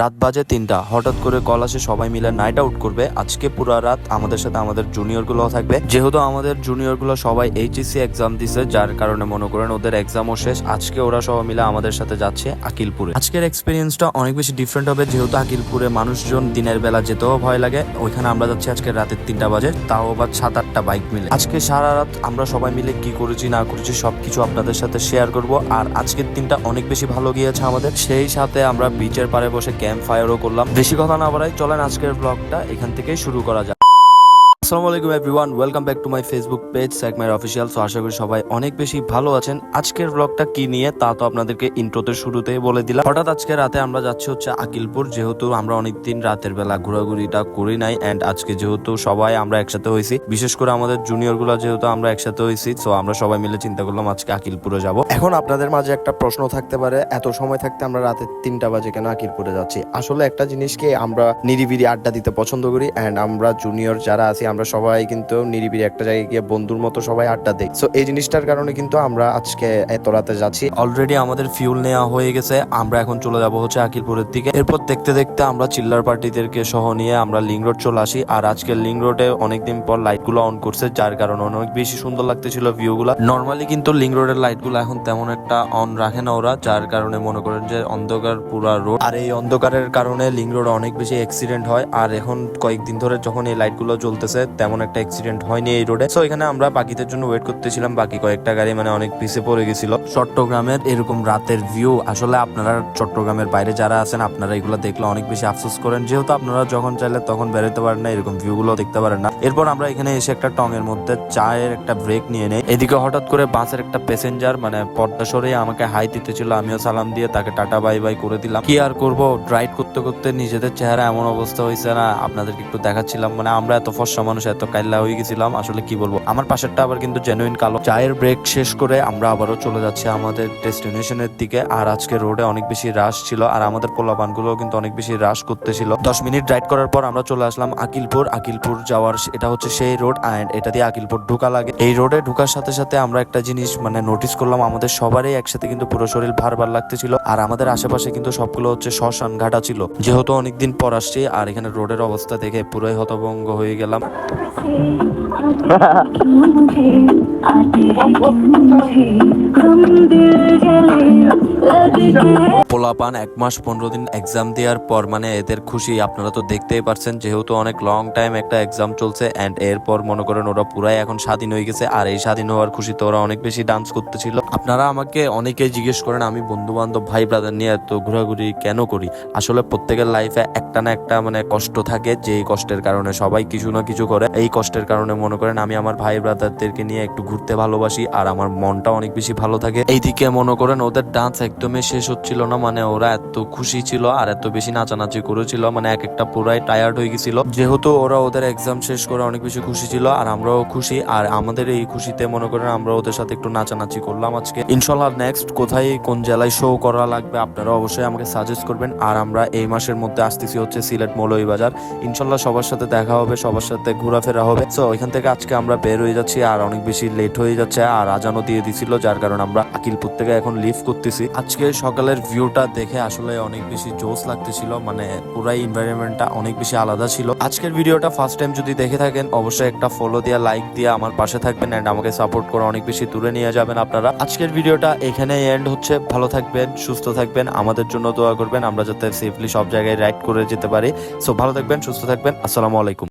রাত বাজে তিনটা। হঠাৎ করে কল আসে, সবাই মিলে নাইট আউট করবে। আজকে পুরো রাত আমাদের সাথে আমাদের জুনিয়রগুলো থাকবে। যেহেতু আমাদের জুনিয়রগুলো সবাই এইচএসসি এক্সাম দিছে, যার কারণে মনে করেন ওদের এক্সামও শেষ। আজকে ওরা সবাই মিলে আমাদের সাথে যাচ্ছে আকিলপুরে। আজকের এক্সপিরিয়েন্সটা অনেক বেশি ডিফারেন্ট হবে, যেহেতু আকিলপুরে মানুষজন দিনের বেলা যেতেও ভয় লাগে। ওইখানে আমরা যাচ্ছি আজকে রাতের তিনটা বাজে, তাও আবার সাত আটটা বাইক মিলে। আজকে সারা রাত আমরা সবাই মিলে কি করেছি, না করেছি, সবকিছু আপনাদের সাথে শেয়ার করব। আর আজকের দিনটা অনেক বেশি ভালো গিয়েছে আমাদের। সেই সাথে আমরা বিচের পাড়ে বসে ক্যাম্প ফায়ারও করলাম। বেশি কথা না বাড়াই চলেন আজকের ব্লগটা এখান থেকেই শুরু করা যাক। আসসালামু আলাইকুম everyone welcome back to my Facebook page স্যাকমাইর official so আশা করি সবাই অনেক বেশি ভালো আছেন। আজকের ব্লগটা কি নিয়ে, তা তো আপনাদেরকে ইন্ট্রোতে শুরুতেই বলে দিলাম। হঠাৎ আজকে রাতে আমরা যাচ্ছি হচ্ছে আকিলপুর। যেহেতু আমরা অনেকদিন রাতের বেলা ঘোরাঘুরিটা করি নাই অ্যান্ড আজকে যেহেতু সবাই আমরা একসাথে হয়েছি, বিশেষ করে আমাদের জুনিয়রগুলো যেহেতু আমরা একসাথে হয়েছি সো আমরা সবাই মিলে চিন্তা করলাম আজকে আকিলপুরে যাব। এখন আপনাদের মাঝে একটা প্রশ্ন থাকতে পারে, এত সময় থাকতে আমরা রাতে তিনটা বাজে কেন আকিলপুরে যাচ্ছি? আসলে একটা জিনিসকে আমরা নিরিবিরি আড্ডা দিতে পছন্দ করি অ্যান্ড আমরা জুনিয়র যারা আছি আমরা সবাই কিন্তু নিরিবিরি একটা জায়গায় গিয়ে বন্ধুর মতো সবাই আড্ডা দিই। সো এই জিনিসটার কারণে কিন্তু আমরা আজকে এত রাতে যাচ্ছি। অলরেডি আমাদের ফিউল নেওয়া হয়ে গেছে। আমরা এখন চলে যাব হচ্ছে আকিলপুরের দিকে। এরপর দেখতে দেখতে আমরা চিল্লার পার্টিদেরকে সহ নিয়ে আমরা লিং রোড চলে আসি। আর আজকে লিং রোডে অনেকদিন পর লাইটগুলো অন করছে, যার কারণে অনেক বেশি সুন্দর লাগতেছিল ভিউ গুলা নর্মালি কিন্তু লিং রোডের লাইটগুলো এখন তেমন একটা অন রাখে না ওরা, যার কারণে মনে করেন যে অন্ধকার পুরা রোড আর এই অন্ধকারের কারণে লিং রোড অনেক বেশি অ্যাক্সিডেন্ট হয়। আর এখন কয়েকদিন ধরে যখন এই লাইটগুলো জ্বলতেছে তেমন একটা অ্যাক্সিডেন্ট হয়নি এই রোডে সো এখানে আমরা বাকিদের জন্য ওয়েট করতেছিলাম। বাকি কয়েকটা গাড়ি মানে অনেক পিছে পড়ে গেছিল। চট্টগ্রামের এরকম রাতের ভিউ আসলে আপনারা চট্টগ্রামের বাইরে যারা আছেন, আপনারা এগুলো দেখলে অনেক বেশি আফসোস করেন। যেহেতু আপনারা যখন চাইলে তখন বেরোতে পারেন না, এরকম ভিউ গুলো দেখতে পারেন না। এরপর আমরা এখানে এসে একটা টং এর মধ্যে চায়ের একটা ব্রেক নিয়ে নেই। এদিকে হঠাৎ করে বাসের একটা প্যাসেঞ্জার মানে পর্দা সরে আমাকে হাই দিতেছিল। আমিও সালাম দিয়ে তাকে টাটা বাই বাই করে দিলাম। কি আর করব? ড্রাইভ করতে করতে নিজেদের চেহারা এমন অবস্থা হয়েছে না। আপনাদেরকে একটু দেখাচ্ছিলাম। মানে আমরা এত ফর্সা মানুষ এত কাইল্লা হয়ে গেছিলাম, আসলে কি বলব? আমার পাশেরটা আবার কিন্তু জেনুইন কালো। চায়ের ব্রেক শেষ করে আমরা আবারও চলে যাচ্ছি আমাদের ডেস্টিনেশনের দিকে। আর আজকে রোডে অনেক বেশি রাশ ছিল, আর আমাদের পোলাপানগুলো কিন্তু অনেক বেশি রাশ করতেছিল। দশ মিনিট রাইড করার পর আমরা চলে আসলাম আকিলপুর। আকিলপুর যাওয়ার এটা হচ্ছে সেই রোড অ্যান্ড এটা দিয়ে আকিলপুর ঢুকা লাগে। এই রোডে ঢুকার সাথে সাথে আমরা একটা জিনিস মানে নোটিস করলাম, আমাদের সবারই একসাথে কিন্তু পুরো শরীর ভার ভার লাগতেছিল। আর আমাদের আশেপাশে কিন্তু সবগুলো হচ্ছে শ্মশান ঘাটা ছিল। যেহেতু অনেকদিন পর আসছি, আর এখানে রোডের অবস্থা দেখে পুরোই হতভঙ্গ হয়ে গেলাম। मुझे आते हैं मुझे हम दिल जले लग के পোলাপান এক মাস পনেরো দিন এক্সাম দেওয়ার পর মানে এদের খুশি। আপনারা তো দেখতেই পারছেন, যেহেতু অনেক লং টাইম একটা এক্সাম চলছে অ্যান্ড এরপর মনে করেন ওরা পুরাই এখন স্বাধীন হয়ে গেছে, আর এই স্বাধীন হওয়ার খুশিতে ওরা অনেক বেশি ডান্স করতেছিল। আপনারা আমাকে অনেকেই জিজ্ঞেস করেন, আমি বন্ধু বান্ধব ভাই ব্রাদার নিয়ে এত ঘোরাঘুরি কেন করি? আসলে প্রত্যেকের লাইফে একটা না একটা মানে কষ্ট থাকে যে কষ্টের কারণে সবাই কিছু না কিছু করে। এই কষ্টের কারণে মনে করেন আমি আমার ভাই ব্রাদারদেরকে নিয়ে একটু ঘুরতে ভালোবাসি, আর আমার মনটা অনেক বেশি ভালো থাকে। এইদিকে মনে করেন ওদের ডান্স একদমই শেষ হচ্ছিল না মানে ওরা এত খুশি ছিল আর এত বেশি নাচানাচি করেছিল মানে এক একটা পুরাই টায়ার্ড হয়ে গেছিল। যেহেতু ওরা ওদের এক্সাম শেষ করে অনেক বেশি খুশি ছিল আর আমরাও খুশি, আর আমাদের এই খুশিতে মনে করেন আমরা ওদের সাথে একটু নাচানাচি করলাম আজকে। ইনশাল্লাহ নেক্সট কোথায়, কোন জেলায় শো করা লাগবে আপনারা অবশ্যই আমাকে সাজেস্ট করবেন। আর আমরা এই মাসের মধ্যে আসতেছি হচ্ছে সিলেট মৌলভীবাজার। ইনশাল্লাহ সবার সাথে দেখা হবে, সবার সাথে ঘোরাফেরা হবে। তো ওইখান থেকে আজকে আমরা বের হয়ে যাচ্ছি, আর অনেক বেশি লেট হয়ে যাচ্ছে, আর আজানও দিয়ে দিছিল, যার কারণে আমরা আকিলপুর থেকে এখন লিভ করতেছি। আজকে সকালের ভিউটা দেখে আসলে অনেক বেশি জোস লাগতেছিল মানে পুরাই এনভায়রনমেন্টটা অনেক বেশি আলাদা ছিল। আজকের ভিডিওটা ফার্স্ট টাইম যদি দেখে থাকেন, অবশ্যই একটা ফলো দিয়ে লাইক দিয়ে আমার পাশে থাকবেন এন্ড আমাকে সাপোর্ট করে অনেক বেশি দূরে নিয়ে যাবেন আপনারা। আজকের ভিডিওটা এখানে এন্ড হচ্ছে। ভালো থাকবেন, সুস্থ থাকবেন, আমাদের জন্য দোয়া করবেন, আমরা যাতে সেফলি সব জায়গায় রাইড করে যেতে পারি। সো ভালো থাকবেন, সুস্থ থাকবেন, আসসালামু আলাইকুম।